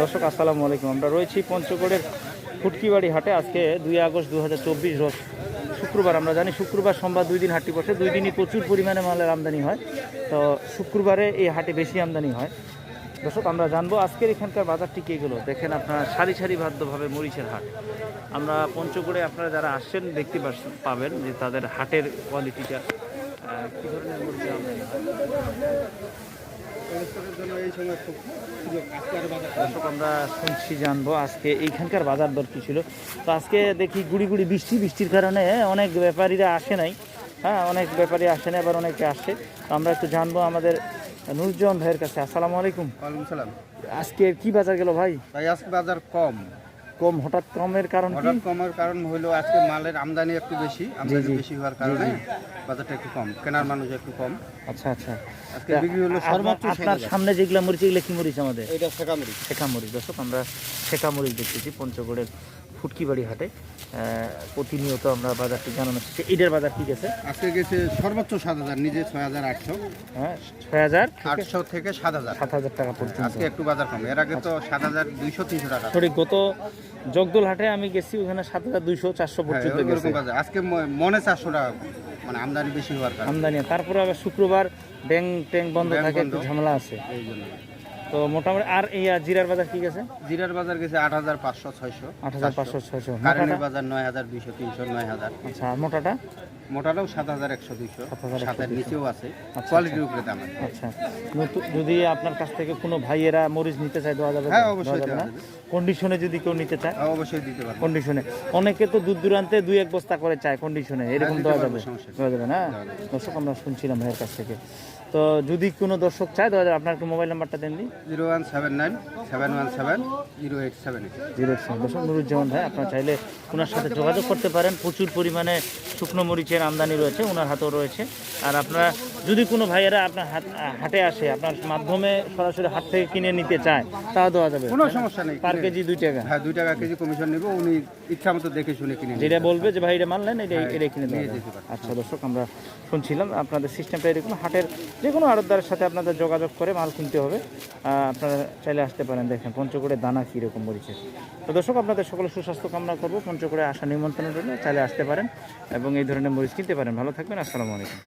দর্শক, আসসালামু আলাইকুম। আমরা রয়েছি পঞ্চগড়ের ফুটকিবাড়ি হাটে। আজকে দুই আগস্ট দু হাজার চব্বিশ রোজ শুক্রবার। আমরা জানি শুক্রবার সোমবার দুই দিন হাটটি বসে। দুই দিনই প্রচুর পরিমাণে মালের আমদানি হয়। তো শুক্রবারে এই হাটে বেশি আমদানি হয়। দর্শক, আমরা জানব আজকের এখানকার বাজারটি কী এগুলো। দেখেন আপনারা, সারি সারি বাধ্যভাবে মরিচের হাট। আমরা পঞ্চগড়ে আপনারা যারা আসছেন, দেখতে পাবেন যে তাদের হাটের কোয়ালিটিটা কী ধরনের মরিচের আমদানি হয়। দর্শক আমরা শুনছি জানব আজকে এইখানকার বাজার দর কি ছিল। তো আজকে দেখি গুড়ি গুড়ি বৃষ্টি বৃষ্টির কারণে অনেক ব্যাপারীরা আসে নাই। হ্যাঁ অনেক ব্যাপারী আসে না এবার অনেকে আসে। তো আমরা একটু জানব আমাদের নুরজন ভাইয়ের কাছে। আসসালামু আলাইকুম। ওয়ালাইকুম সালাম। আজকে কি বাজার গেল ভাই? ভাই আজকে বাজার কম। কম হঠাৎ কমের কারণ হঠাৎ কমের কারণ হলো আজকে মালের আমদানি একটু বেশি আমদানি বেশি হওয়ার কারণে বাজারটা একটু কম কেনার মানুষ একটু কম। আচ্ছা আচ্ছা। আজকে বিক্রি হলো সর্বোচ্চ আপনার সামনে যেগুলা মরিচ এগুলো কি মরিচ আমাদের? এটা শেখামরি শেখা মরিচ। দর্শক আমরা শেখা মরিচ দেখতেছি পঞ্চগড়ের ফুটকিবাড়ি হাটে প্রতিনিয়ত আমরা বাজারটি জানানো হচ্ছে এটার বাজার ঠিক আছে আজকে গেছে সর্বোচ্চ সাত হাজার নিজে ছয় হাজার আটশো। হ্যাঁ ছয় হাজার? আটশো থেকে সাত হাজার। সাত হাজার টাকা পর্যন্ত। আজকে একটু বাজার কম। এর আগে তো সাত হাজার দুইশো তিনশো টাকা। সরি গত জগদল হাটে আমি গেছি ওখানে সাত হাজার দুইশো চারশো হ্যাঁ, পর্যন্ত বাজার। আজকে মনে চারশো টাকা মানে আমদানি বেশি হওয়ার আমদানি তারপরে আবার শুক্রবার ব্যাংক ট্যাঙ্ক বন্ধ থাকে একটু ঝামেলা আছে। এই জন্য। তো মোটামুটি আর এই জিরার বাজার কি গেছে? জিরার বাজার গেছে আট হাজার পাঁচশো ছয়শো। আট হাজার পাঁচশো ছয়শো। কারেন্টের বাজার নয় হাজার দুইশো তিনশো নয় হাজার। আচ্ছা মোটাটা? মোটাটাও সাত হাজার একশো দুইশো। 7,100 সাতের নিচেও আছে। আচ্ছা, কোয়ালিটির উপরে দাম আচ্ছা। যদি আপনার কাছ থেকে কোনো ভাইয়েরা মরিচ নিতে চায় দেওয়া যাবে? হ্যাঁ, অবশ্যই কন্ডিশনে যদি কেউ নিতে চায়? হ্যাঁ, অবশ্যই দিতে পারব। কন্ডিশনে অনেকে তো দূর দূরান্তে দুই এক বস্তা করে চায় কন্ডিশনে এরকম হ্যাঁ, দেওয়া যাবে। দেওয়া যাবে না? দর্শক আমরা শুনছিলাম ভাইয়ের কাছ থেকে। তো যদি কোনো দর্শক চায় দেওয়া যাবে। আপনার একটু মোবাইল নাম্বারটা দেন দিই zero one seven nine seven one seven zero eight seven eight. Zero দর্শক নুরুজ্জামান ভাই, আপনার চাইলে ওনার সাথে যোগাযোগ করতে পারেন। প্রচুর পরিমাণে শুকনো মরিচের আমদানি রয়েছে ওনার হাতেও রয়েছে। আর আপনারা যদি কোনো ভাইয়েরা আপনার হাট হাটে আসে আপনার মাধ্যমে সরাসরি হাট থেকে কিনে নিতে চায় তা দেওয়া যাবে। কোনো সমস্যা নেই পার কেজি দুই টাকা। হ্যাঁ দুই টাকা কেজি কমিশন নিব উনি ইচ্ছা মতো দেখে শুনে কিনে যেটা বলবে যে ভাই এটা মানলেন এটা হ্যাঁ, এটা কিনে দেওয়া। আচ্ছা দর্শক আমরা শুনছিলাম আপনাদের সিস্টেমটা এরকম হাটের যে কোনো আড়তদারের সাথে আপনাদের যোগাযোগ করে মাল কিনতে হবে। আপনারা চাইলে আসতে পারেন দেখেন পঞ্চগড়ের দানা কীরকম মরিচের। তো দর্শক আপনাদের সকলে সুস্বাস্থ্য কামনা করব পঞ্চগড়ে আসা নিমন্ত্রণের জন্য চাইলে আসতে পারেন এবং এই ধরনের মরিচ কিনতে পারেন। ভালো থাকবেন আসসালামু আলাইকুম।